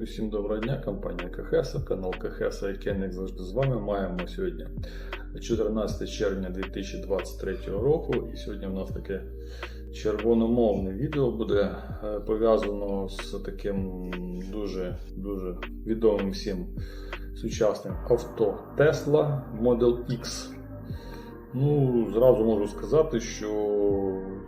Усім доброго дня, компанія КХС, канал КХС, який як завжди з вами. Маємо сьогодні 14 червня 2023 року. І сьогодні в нас таке червономовне відео буде е, пов'язано з таким дуже дуже відомим всім сучасним авто Tesla Model X. Ну, зразу можу сказати, що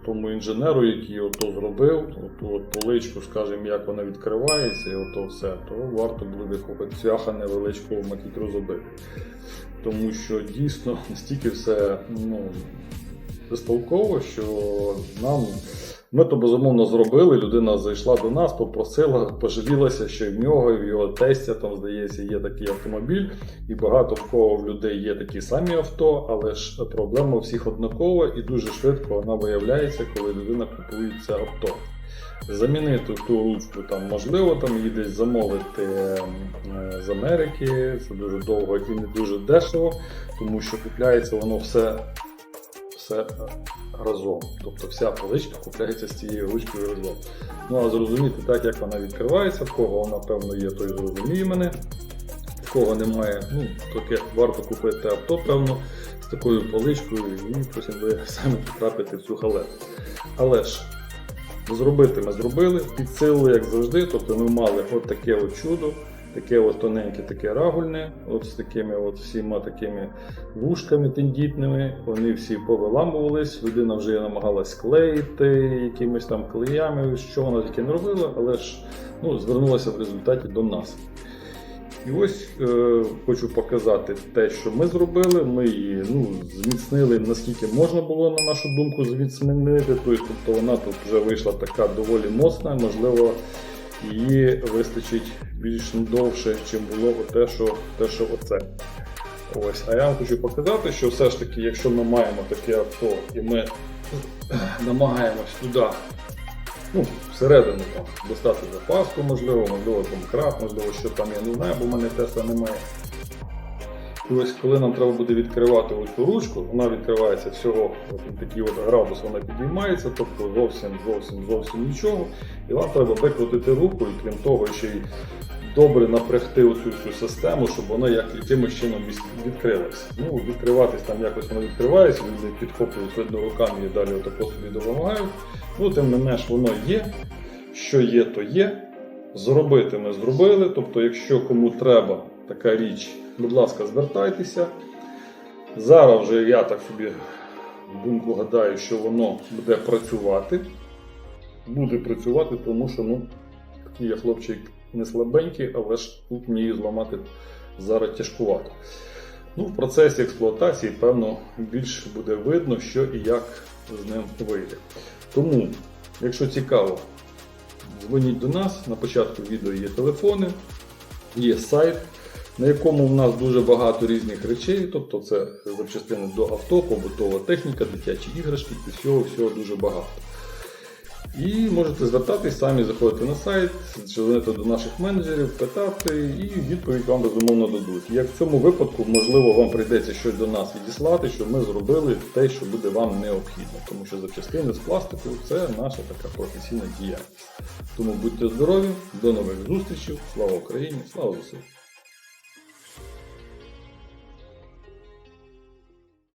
тому інженеру, який ото зробив, оту от поличку, скажімо, як вона відкривається, і ото все, то варто було б хоч цвяха невеличку макітру зробити. Тому що дійсно настільки все ну, безтолково, що нам. Ми то безумовно зробили. Людина зайшла до нас, попросила, пожалілася, що в нього, і в його тестя там, здається, є такий автомобіль, і багато в кого в людей є такі самі авто, але ж проблема всіх однакова і дуже швидко вона виявляється, коли людина купує це авто. Замінити ту ручку там можливо, там її десь замовити е, з Америки. Це дуже довго і не дуже дешево, тому що купляється воно все, все разом. Тобто вся поличка купляється з цією ручкою разом. Ну а зрозуміти так, як вона відкривається, в кого вона певно є, той зрозуміє мене. В кого немає, ну таке варто купити авто, певно, з такою поличкою, і потім ви самі потрапите в цю халепу. Але ж зробити ми зробили, підсилили, як завжди. Тобто ми мали от таке от чудо, таке от тоненьке, таке рагульне, от з такими от всіма такими вушками тендітними. Вони всі повиламувались. Людина вже намагалась клеїти якимись там клеями, що вона таке не робила, але ж ну, звернулася в результаті до нас. І ось е, хочу показати те, що ми зробили. Ми її ну, зміцнили наскільки можна було, на нашу думку, зміцнити. Тобто вона тут вже вийшла така доволі моцна, можливо, її вистачить більш довше, ніж було те, що, те, що оце. Ось, а я вам хочу показати, що все ж таки, якщо ми маємо таке авто і ми намагаємось туди ну, всередину там, достати запаску, можливо, можливо, домкрат, можливо, що там я не знаю, бо в мене теста немає. І ось коли нам треба буде відкривати ось цю ручку, вона відкривається всього, такий от градус вона підіймається, тобто зовсім зовсім зовсім нічого. І вам треба викрутити руку, і крім того, ще й добре напрягти оцю всю систему, щоб вона як якимось чином відкрилася. Ну, відкриватись там якось воно відкривається, люди підхоплюють видно руками і далі отако собі допомагають. Ну, тим не менш, воно є. Що є, то є. Зробити ми зробили. Тобто, якщо кому треба така річ, будь ласка, звертайтеся. Зараз вже я так собі думку гадаю, що воно буде працювати. Буде працювати, тому що ну, такий я хлопчик не слабенький, але ж тут мені її зламати зараз тяжкувато. Ну, в процесі експлуатації, певно, більше буде видно, що і як з ним вийде. Тому, якщо цікаво, дзвоніть до нас. На початку відео є телефони, є сайт, на якому в нас дуже багато різних речей. Тобто це запчастини до авто, побутова техніка, дитячі іграшки і всього, всього дуже багато. І можете звертатись самі, заходити на сайт, дзвонити до наших менеджерів, питати, і відповідь вам безумовно дадуть. Як в цьому випадку, можливо, вам прийдеться щось до нас відіслати, щоб ми зробили те, що буде вам необхідно. Тому що запчастини з пластику це наша така професійна діяльність. Тому будьте здорові, до нових зустрічей, слава Україні, слава ЗСУ!